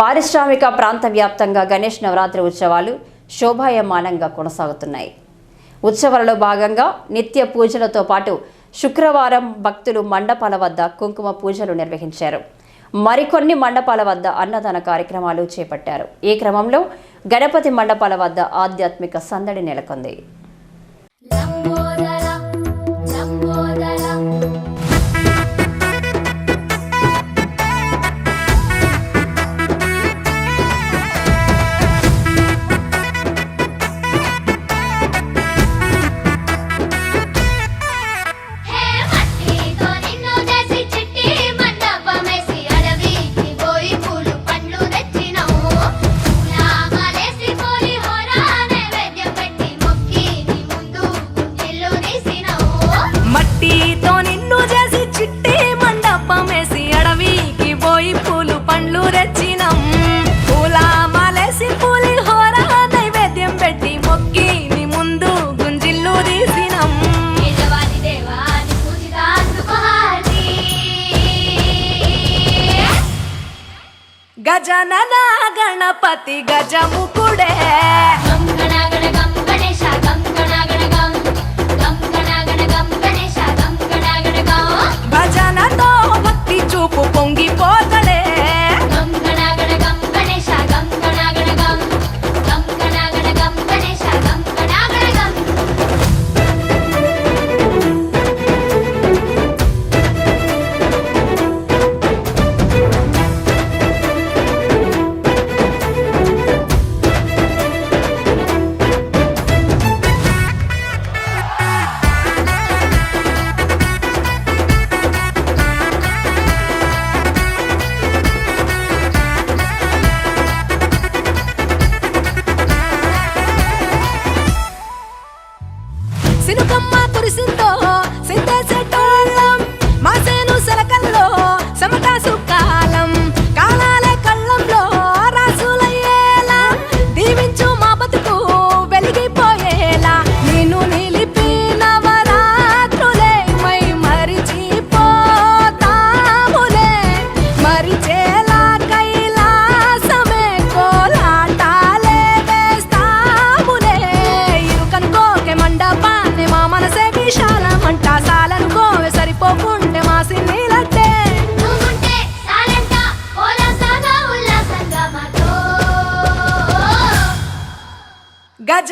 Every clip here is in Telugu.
పారిశ్రామిక ప్రాంత వ్యాప్తంగా గణేష్ నవరాత్రి ఉత్సవాలు శోభాయమానంగా కొనసాగుతున్నాయి. ఉత్సవాలలో భాగంగా నిత్య పూజలతో పాటు శుక్రవారం భక్తులు మండపాల వద్ద కుంకుమ పూజలు నిర్వహించారు. మరికొన్ని మండపాల వద్ద అన్నదాన కార్యక్రమాలు చేపట్టారు. ఈ క్రమంలో గణపతి మండపాల వద్ద ఆధ్యాత్మిక సందడి నెలకొంది. ಗಣನ ಗಣಪತಿ ಗಜ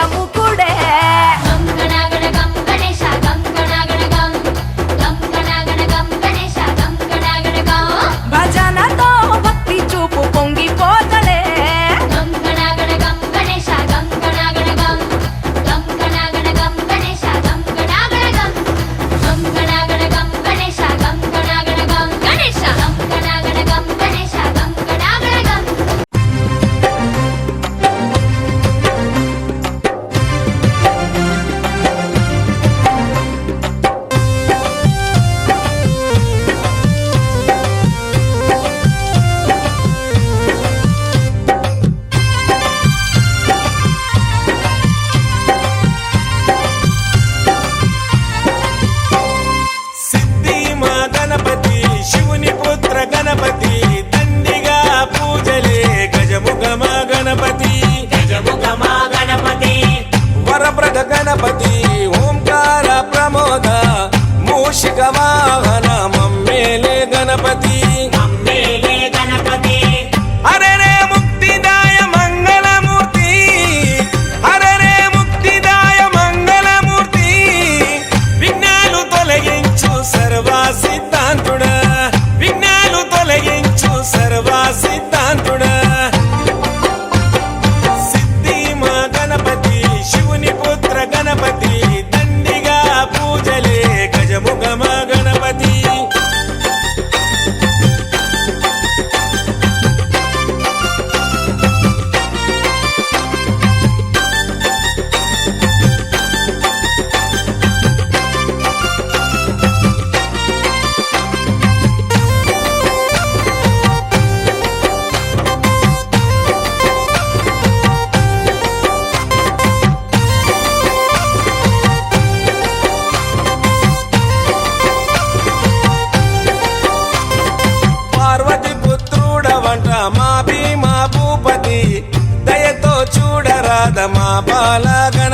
ప్రముఖుడే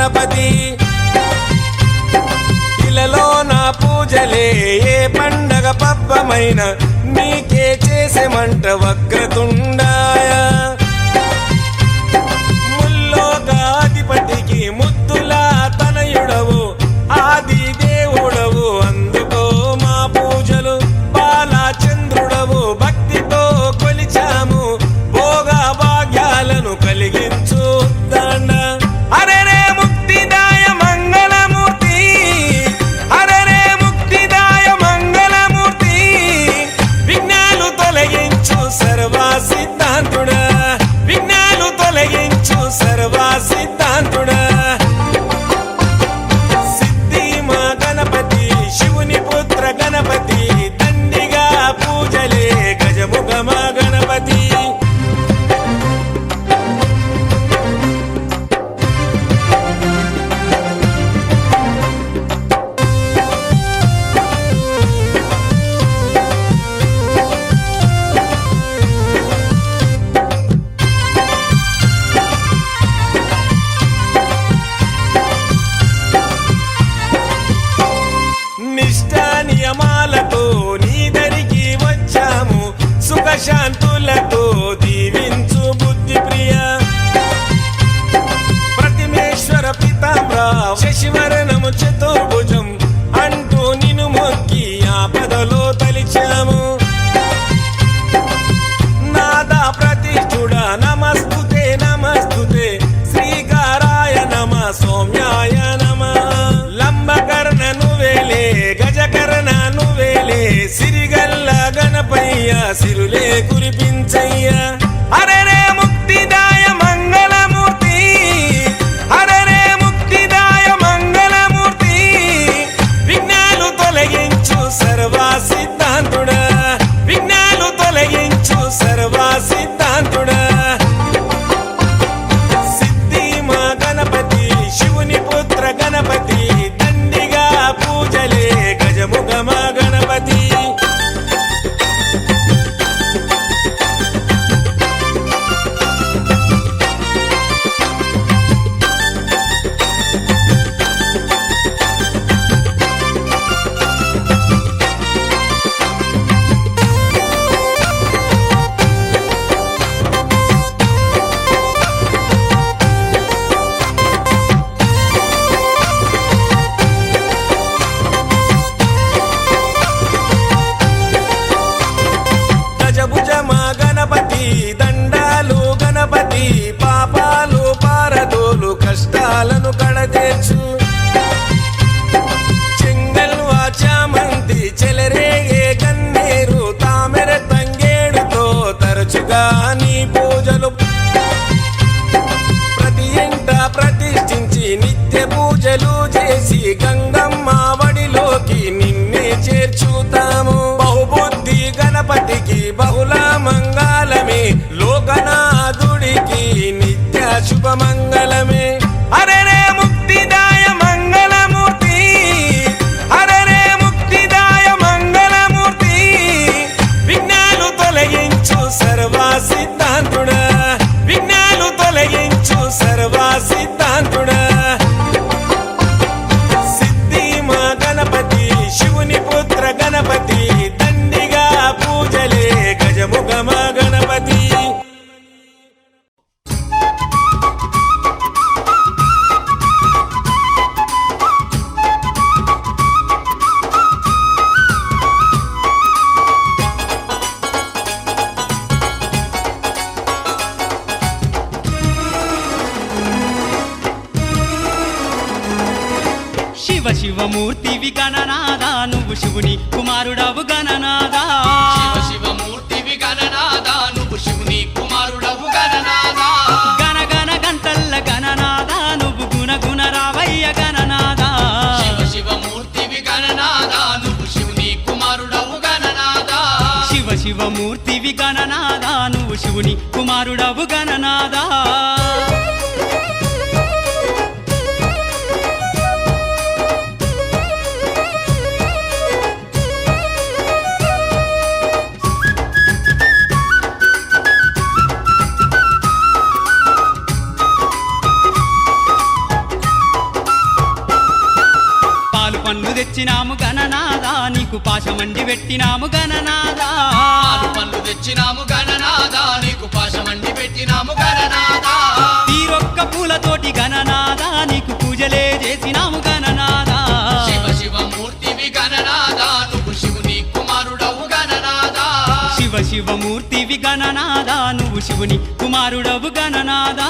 గణపతి. ఇలలో నా పూజలే ఏ పండగ పబ్బమైన నీకే చేసేమంట వక్రతుండ శశిమరణము చతుర్భుజం అంటూ నిన్ను మొక్కి పదలో తలిచాము. నాదా ప్రతిష్ఠుడా నమస్తుతే నమస్తుతే శ్రీకారాయ నమ సౌమ్యాయ నమ. లంబకర్ణ నువ్వేలే గజకర్ణ నువ్వేలే సిరిగల్ల గణపయ్య సిరులే కురిపించయ్యా. மாருடவு கணநாதா చేసినాము గణనాదా శివ శివ మూర్తివి గణనాదా నువ్వు శివుని కుమారుడవు గణనాదా శివ శివమూర్తివి గణనాదా నువ్వు శివుని కుమారుడవు గణనాదా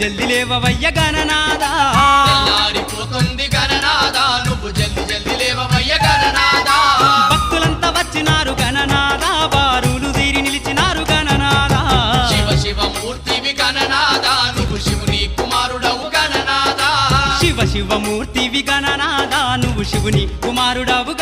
జల్ది లేవవయ్య గణనాదా తెల్లారిపోతుంది గణనాదా నువ్వు జల్ది జల్ది లేవవయ్య గణనాదా భక్తులంతా వచ్చినారు గణనాదా బారులు తీరి నిలిచినారు గణనాదా శివ శివ మూర్తివి గణనాదా నువ్వు శివుని కుమారుడవు గణనాదా శివ శివమూర్తివి గణనాదా నువ్వు శివుని కుమారుడవు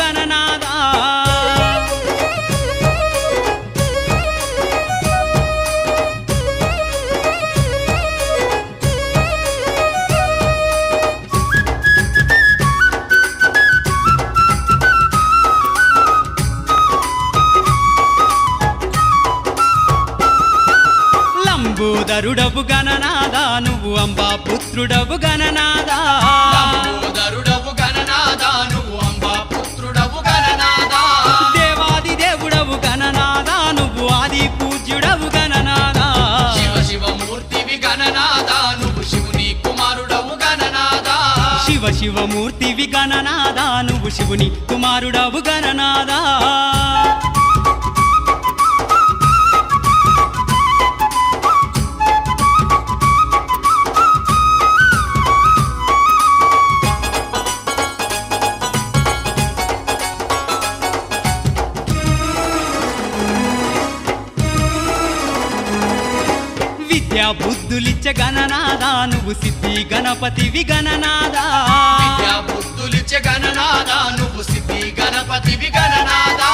శివమూర్తివి గణనాదా నువ్వు శివుని కుమారుడవు గణనాదా విద్యా బుద్ధులిచ్చ గణనాదా నువ్వు సిద్ధి గణపతివి గణనాదా విద్యా బుద్ధులిచ్చే గణనాదా నువ్వు సిద్ధి గణపతివి గణనాదా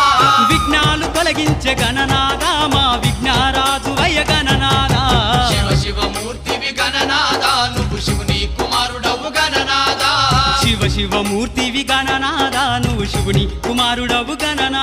విఘ్నాలు తొలగించే గణనాదా మా విఘ్నారాజు వయ గణనాదా శివ శివ మూర్తివి గణనాదా నువ్వు శివుని కుమారుడవు గణనాదా శివ శివమూర్తివి గణనాదా నువ్వు శివుని కుమారుడవు గణనాదా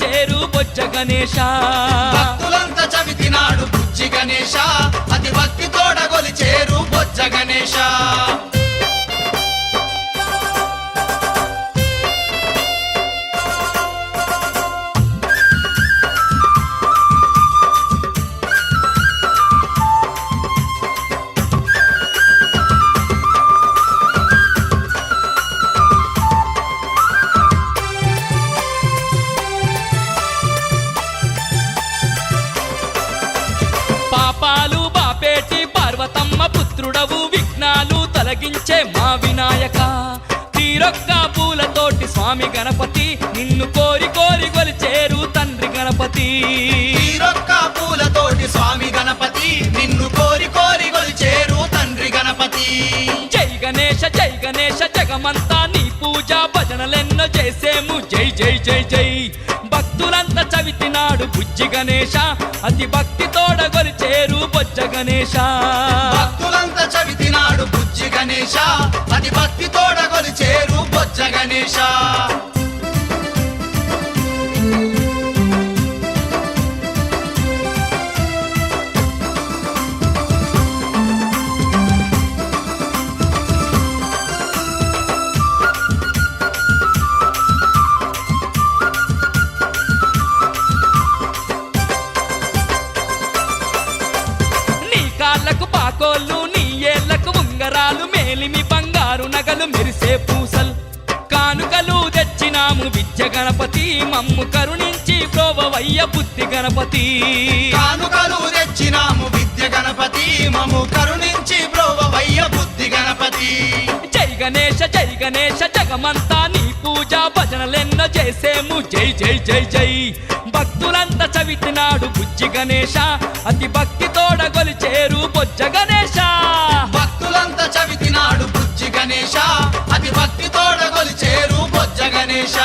గొలిచేరు గణేశ. భక్తులంతా చవితినాడు బుజ్జి గణేశ. అతి భక్తి తోడ చేరు బొజ్జ గణేశ. పూలతోటి స్వామి గణపతి నిన్ను కోరి కోరి గొలిచేరు తండ్రి గణపతి. పూలతోటి స్వామి గణపతి నిన్ను కోరి కోరి గొలి చేరు తండ్రి గణపతి. జై గణేశ జై గణేశ జగమంతా నీ పూజ భజనలెన్నో చేసేము. జై జై జై జై. భక్తులంతా చవితినాడు బుజ్జి గణేశ అతి భక్తి తోడ గొలిచేరు బొజ్జ గణేశ భక్తులంతా చవితినాడు బుజ్జి గణేశ మేలిమి బంగారు నగలు మెరిసే పూసలు. కానుకలు తెచ్చినాము విద్య గణపతి మమ్ము కరుణించి ప్రోవవయ్య బుద్ధి గణపతి. కానుకలు తెచ్చినాము విద్య గణపతి మము కరుణించి బ్రోవయ్య బుద్ధి గణపతి. జై గణేశ జై గణేశ జగమంతా నీ పూజ భజనలెన్నో చేసేము. జై జై జై జై. భక్తులంతా చవితినాడు బుజ్జి గణేశ అతి భక్తి తోడ గొలిచేరు బొజ్జ గణేశ. గణేశ. అతి భక్తి తోడగొలిచేరు బొజ్జ గణేశ.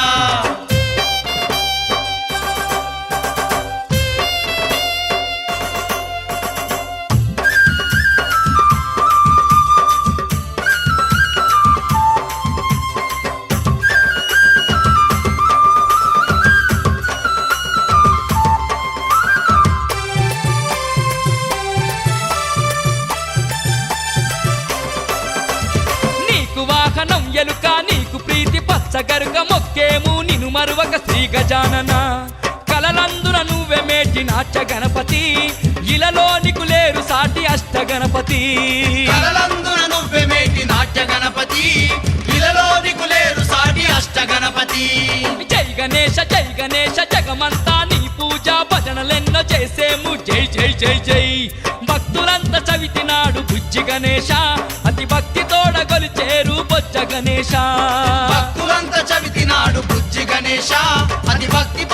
గజానన కలలందున నువ్వే మేటి నాట్య గణపతి ఇలలో నీకు లేరు సాటి అష్ట గణపతి. కలలందున నువ్వే మేటి నాట్య గణపతి ఇలలో నికులేరు సాటి అష్ట గణపతి. జై గణేశ జై గణేశ జగమంతా నీ పూజ భజనలెన్నో చేసేము. జై జై జై జై. భక్తులంతా చవితినాడు బుజ్జి గణేశ అతి భక్తి తోడ గొలిచేరు బొజ్జ గణేశ. చవితినాడు బుజ్జి గణేశ అతి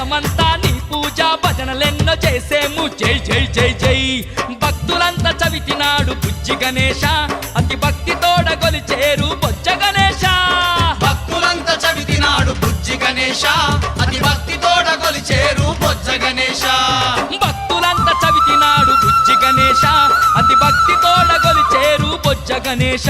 జగమంతా నీ పూజ భజనలెన్నో చేసేము జై జై జై జై. భక్తులంతా చవితినాడు బుజ్జి గణేశ అతి భక్తి తోడ గొలిచేరు బొజ్జ గణేశ. భక్తులంతా చవితినాడు బుజ్జి గణేశ అతి భక్తి తోడగొలి చేరు బొజ్జ గణేశ. భక్తులంతా చవితినాడు బుజ్జి గణేశ అతి భక్తి తోడ గొలిచేరు బొజ్జ గణేశ.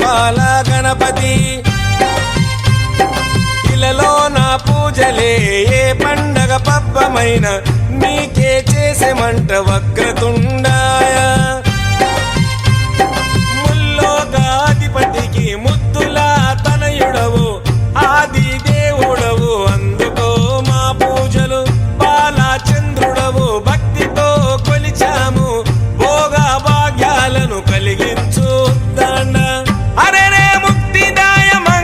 బాల గణపతి. ఇలలో నా పూజలే ఏ పండగ పబ్బమైన నీకే చేసే మంటవ